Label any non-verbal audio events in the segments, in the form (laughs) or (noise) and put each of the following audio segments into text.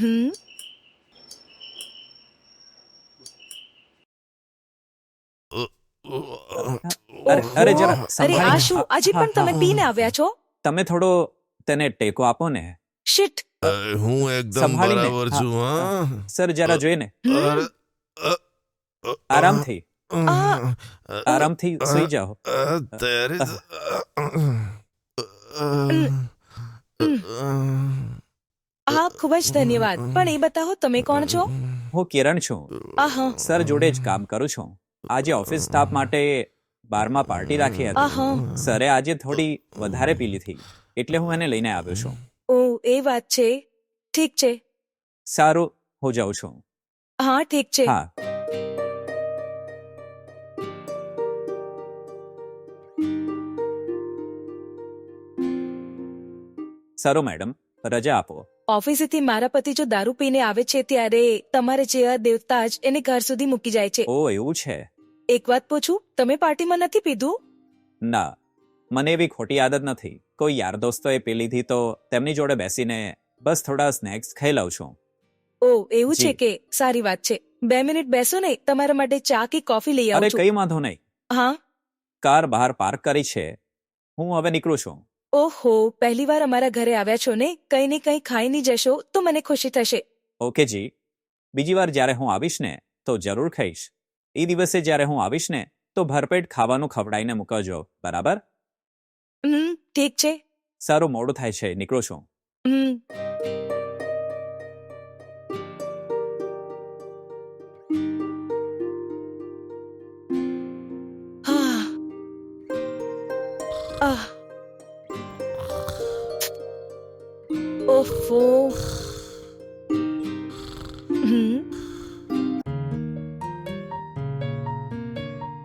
હમ અરે અરે જરા અરે આ. શું આજે પણ તમે પીને આવ્યા છો? તમે થોડો તેને ટેકો આપો ને. શિટ. હું એકદમ સંભાળીને. બરાબર છું હા. સર જરા જોઈને ને. અરે, અ, અ, આરામથી. આ. આરામથી સૂઈ જાઓ. અ, there is- હા ખૂબ જ ધન્યવાદ. પણ એ બતાવો તમે કોણ છો? હું કિરણ છું. આહા સર જોડે જ કામ કરું છું. આજે ઓફિસ સ્ટાફ માટે બારમાં પાર્ટી રાખી હતી. આહા સરે આજે થોડી વધારે પી લીધી એટલે હું એને લઈને આવ્યો છું. ઓ એ વાત છે. ઠીક છે. સારું હું જાઉં છું. હા ઠીક છે. હા. સારું મેડમ. રજા આપો. ઓફિસેથી મારા પતિ જો દારૂ પીને આવે છે ત્યારે તમારે જેવા દેવતા જ એને ઘર સુધી મૂકી જાય છે. ઓ એવું છે? એક વાત પૂછું તમે પાર્ટીમાં નથી પીધું? ના મને એવી ખોટી આદત નથી. કોઈ યાર દોસ્તોએ પી લીધી તો તેમની જોડે બેસીને બસ થોડા સ્નેક્સ ખાઈ લઉં છું. ઓ એવું છે કે? સારી વાત છે. બે મિનિટ બેસો ને તમારા માટે ચા કે કોફી લઈ અરે આવું છું કઈ વાંધો નહીં. હા? કાર બહાર પાર્ક કરી છે. હું હવે નીકળું છું. ઓહો પહેલી વાર અમારા ઘરે આવ્યા છો ને? કંઈ ને કંઈ ખાઈને જશો તો મને ખુશી થશે. ઓકે જી. બીજી વાર જ્યારે હું આવીશ ને તો જરૂર ખાઈશ. એ દિવસે જ્યારે હું આવીશ ને તો ભરપેટ ખાવાનું ખવડાઈને મૂકજો બરાબર? હમ ઠીક છે. સારું મોડું થાય છે નીકળું છું. હમ.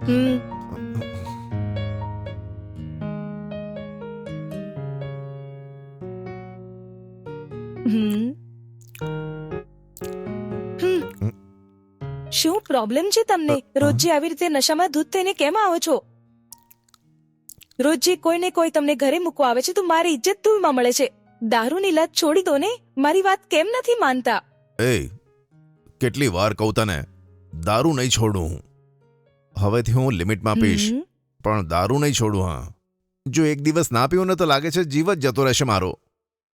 હમ હમ હમ. શું પ્રોબ્લેમ છે તમને? રોજ આવી રીતે નશામાં ધૂત થઈને કેમ આવો છો? રોજે કોઈ ને કોઈ તમને ઘરે મૂકવા આવે છે તો મારી ઇજ્જત ધૂળમાં મળે છે. દારૂની લત છોડી દો ને. મારી વાત કેમ નથી માનતા? એ, કેટલી વાર કહું તને, દારૂ નહીં છોડું હું. હવેથી હું લિમિટમાં પીશ. પણ દારૂ નહીં છોડું હા. જો એક દિવસ ના પીવું ને તો લાગે છે જીવ જ જતો રહેશે મારો.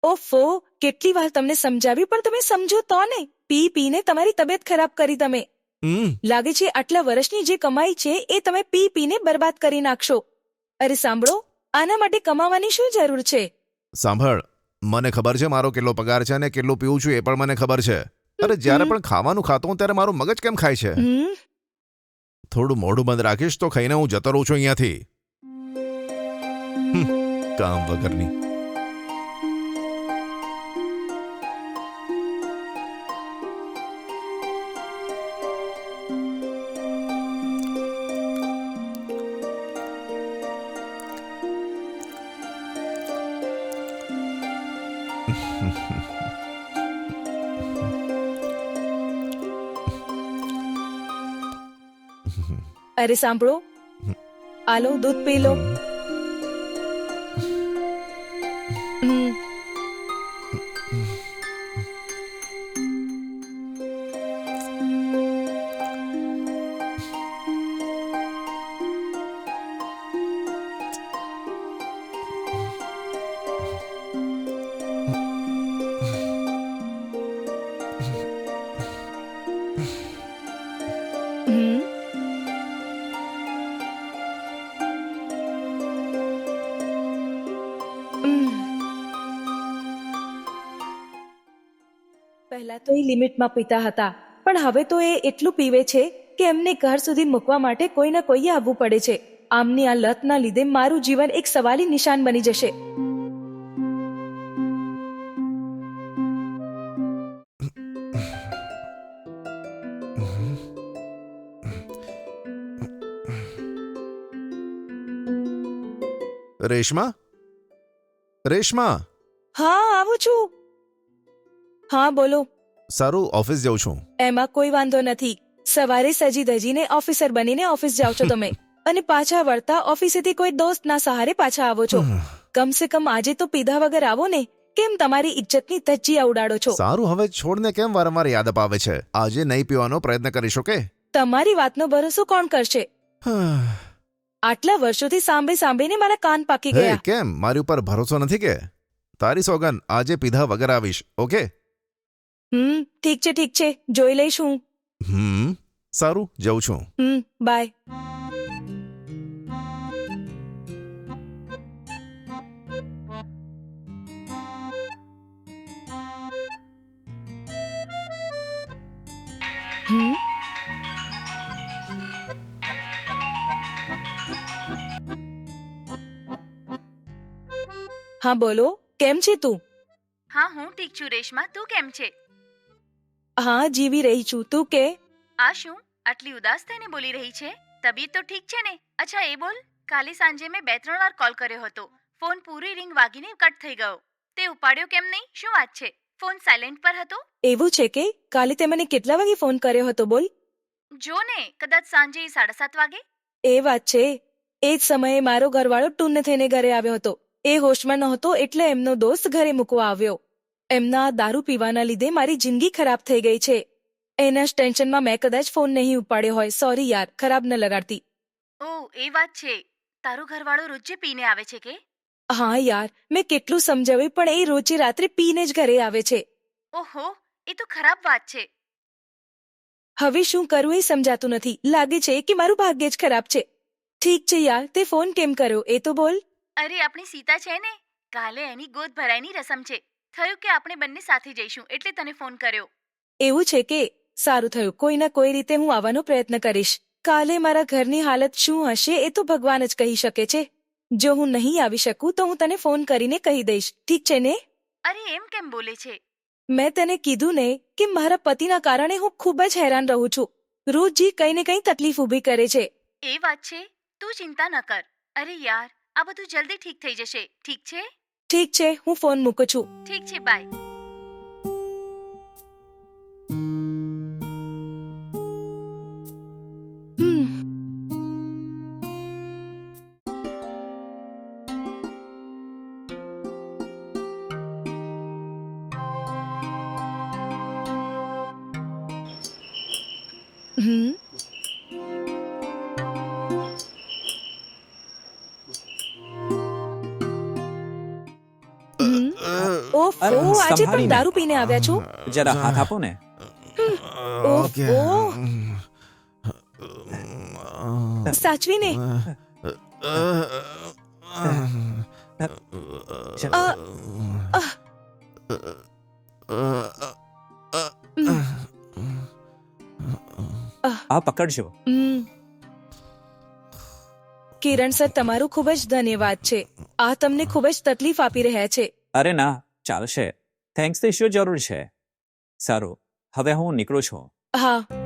ઓફો કેટલી વાર તમને સમજાવી પણ તમે સમજો તો ને. પી પીને તમારી તબિયત ખરાબ કરી તમે. લાગે છે આટલા વર્ષની જે કમાઈ છે એ તમે પી પીને બરબાદ કરી નાખશો. અરે સાંભળો આના માટે કમાવાની શું જરૂર છે? સાંભળ મને ખબર છે મારો કેટલો પગાર છે અને કેટલું પીવું છું એ પણ મને ખબર છે. અરે જ્યારે પણ ખાવાનું ખાતો હું ત્યારે મારું મગજ કેમ ખાય છે? થોડું મોઢું બંધ રાખીશ તો ખાઈને હું જતો રહું છું અહીંયાથી. હમ, કામ વગરની. અરે સાંભળો. આલો દૂધ પી લો. પહેલા તો એ લિમિટમાં પીતા હતા. પણ હવે તો એ એટલું પીવે છે કે એમને ઘર સુધી મૂકવા માટે કોઈને કોઈએ આવવું પડે છે. આમની આ લતના લીધે મારું જીવન એક સવાલી નિશાન બની જશે. રેશમા? રેશમા? હા આવું છું. હા બોલો. સારું ઓફિસ જાઉં છું. એમાં કોઈ વાંધો નથી. સવારે સજી ધજીને ઓફિસર બનીને ઓફિસ જાઓ છો તમે. (laughs) અને પાછા વળતા ઓફિસેથી કોઈ દોસ્તના સહારે પાછા આવો છો. કમ સે કમ આજે તો પીધા વગર આવો ને. કેમ તમારી ઇજ્જતની ધજ્જીયા ઉડાડો છો? સારું હવે છોડને કેમ વારંવાર યાદ અપાવે છે? આજે નહીં પીવાનો પ્રયત્ન કરીશ ઓકે? તમારી વાતનો ભરોસો કોણ કરશે? (sighs) આટલા વર્ષોથી સાંભળી સાંભળીને મારા કાન પાકી હે ગયા. કેમ? મારી ઉપર ભરોસો નથી કે? તારી સોગન આજે પીધા વગર આવીશ ઓકે? હમ ઠીક છે ઠીક છે. જોઈ લઈશ. હું હમ સારું જઉં છું. હમ બાય. હમ? હા બોલો. કેમ છે તું? હા હું ઠીક છું રેશમા. તું કેમ છે? હા જીવી રહી છું. તું કે? આ શું? આટલી ઉદાસ થઈને બોલી રહી છે? તબિયત તો ઠીક છે ને? અચ્છા એ બોલ. કાલે સાંજે મેં બે ત્રણ વાર કોલ કર્યો હતો. ફોન પૂરી રિંગ વાગીને કટ થઈ ગયો. તે ઉપાડ્યો કેમ નહીં? શું વાત છે? ફોન સાયલેન્ટ પર હતો? એવું છે કે? કાલે તે મને કેટલા વાગે ફોન કર્યો હતો બોલ? જો ને કદાચ સાંજે સાડા સાત વાગે. એ વાત છે. એ જ સમયે મારો ઘરવાળો ટૂન થઈને ઘરે આવ્યો હતો. એ હોશમાં નહોતો એટલે એમનો દોસ્ત ઘરે મૂકવા આવ્યો. એમના દારૂ પીવાના લીધે મારી જિંદગી ખરાબ થઈ ગઈ છે. એના જ ટેન્શનમાં મેં કદાચ ફોન નહીં ઉપાડ્યો હોય. સોરી યાર ખરાબ ન લગાડતી. ઓ એ વાત છે. તારો ઘરવાળો રોજે પીને આવે છે કે? હા યાર મેં કેટલું સમજાવ્યું પણ એ રોજે રાત્રે પીને જ ઘરે આવે છે. ઓહો એ તો ખરાબ વાત છે. હવે શું કરવું એ સમજાતું નથી. લાગે છે કે મારું ભાગ્ય જ ખરાબ છે. ઠીક છે યાર તે ફોન કેમ કર્યો? એ તો બોલ. અરે આપણી સીતા છે ને? કાલે એની ગોદ ભરાયની રસમ છે. થયું કે આપણે બંને સાથે જઈશું એટલે તને ફોન કર્યો. એવું છે કે? સારું થયું. કોઈના કોઈ રીતે હું આવવાનો પ્રયત્ન કરીશ. કાલે મારા ઘરની હાલત શું હશે એ તો ભગવાન જ કહી શકે છે. જો હું નહીં આવી શકું તો હું તને ફોન કરીને કહી દઈશ. ઠીક છે ને? અરે એમ કેમ બોલે છે? મેં તને કીધું ને કે મારા પતિના કારણે હું ખૂબ જ હેરાન રહું છું. રોજ જી કંઈ ને કંઈ તકલીફ ઊભી કરે છે. એ વાત છે. તું ચિંતા ન કર. અરે યાર આ બધું જલ્દી ઠીક થઈ જશે. ઠીક છે? ઠીક છે હું ફોન મૂકું છું. ઠીક છે બાય. અરે, ઓ આજે પણ દારૂ પીને આવ્યા છો? જરા હાથ આપો ને. ઓકે. ઓહ. સાચવીને. અ, આ પકડજો. હમ. કિરણ સર તમારું ખૂબ જ ધન્યવાદ છે. આ તમને ખૂબ જ તકલીફ આપી રહ્યા છે. અરે ના ચાલશે. થેન્ક્સ તો શું જરૂર છે. સારું. હવે હું નીકળું છું. હા.